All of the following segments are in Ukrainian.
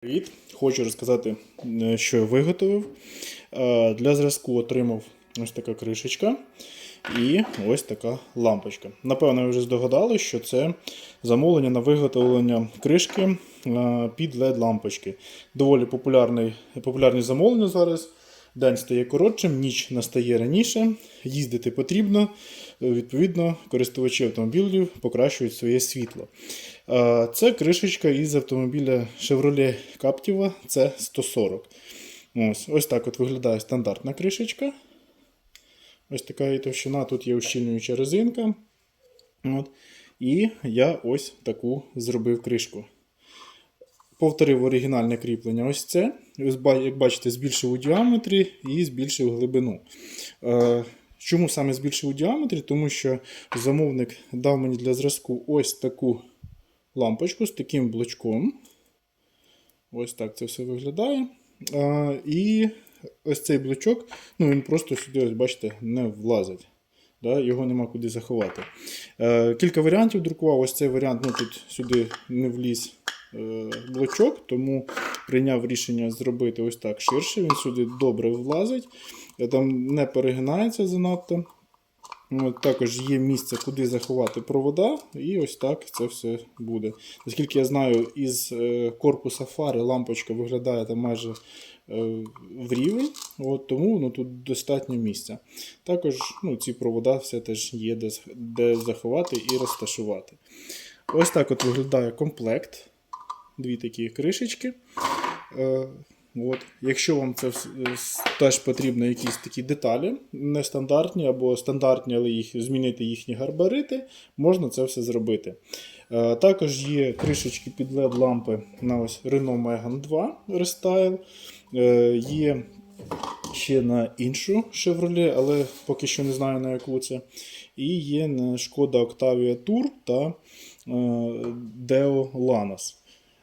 Привіт! Хочу розказати, е, що я виготовив. Е, Для зразку отримав ось така кришечка і ось така лампочка. Напевно, ви вже здогадали, що це замовлення на виготовлення кришки е, під LED-лампочки. Доволі популярне популярні замовлення зараз. День стає коротшим, ніч настає раніше, їздити потрібно. Відповідно, користувачі автомобілів покращують своє світло. Це кришечка із автомобіля Chevrolet Captiva C140. Ось, ось так от виглядає стандартна кришечка. Ось така її товщина, тут є ущільнююча резинка. От. І я ось таку зробив кришку. Повторив оригінальне кріплення. Ось це. Як бачите, збільшив у діаметрі і збільшив глибину. Е, Чому саме збільшив у діаметрі? Тому що замовник дав мені для зразку ось таку лампочку з таким блочком. Ось так це все виглядає. А, і ось цей блочок, ну він просто сюди, ось бачите, не влазить. Да, його нема куди заховати. Е, кілька варіантів друкував. Ось цей варіант, ну тут сюди не вліз е, блочок, тому прийняв рішення зробити ось так ширше. Він сюди добре влазить, е, там не перегинається занадто. Також є місце, куди заховати провода, і ось так це все буде. Наскільки я знаю, із е, корпуса фари лампочка виглядає там майже е, в рівень, от, тому ну, тут достатньо місця. Також ну, ці провода все теж є де, де заховати і розташувати. Ось так от виглядає комплект. Дві такі кришечки. Е, От. Якщо вам це теж потрібно якісь такі деталі, нестандартні або стандартні, але їх змінити їхні габарити, можна це все зробити. Е, Також є кришечки під LED лампи на ось Renault Megane 2 Restyle. Е, Є ще на іншу Chevrolet, але поки що не знаю на яку це. І є на Škoda Octavia Tour та е, Deo Lanos.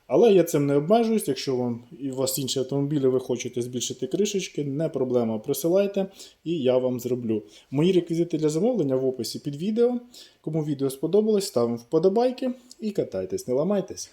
Але я цим не обмежуюсь. Якщо вам і у вас інші автомобілі, ви хочете збільшити кришечки, не проблема. Присилайте і я вам зроблю. Мої реквізити для замовлення в описі під відео. Кому відео сподобалось, ставимо вподобайки і катайтесь, не ламайтесь.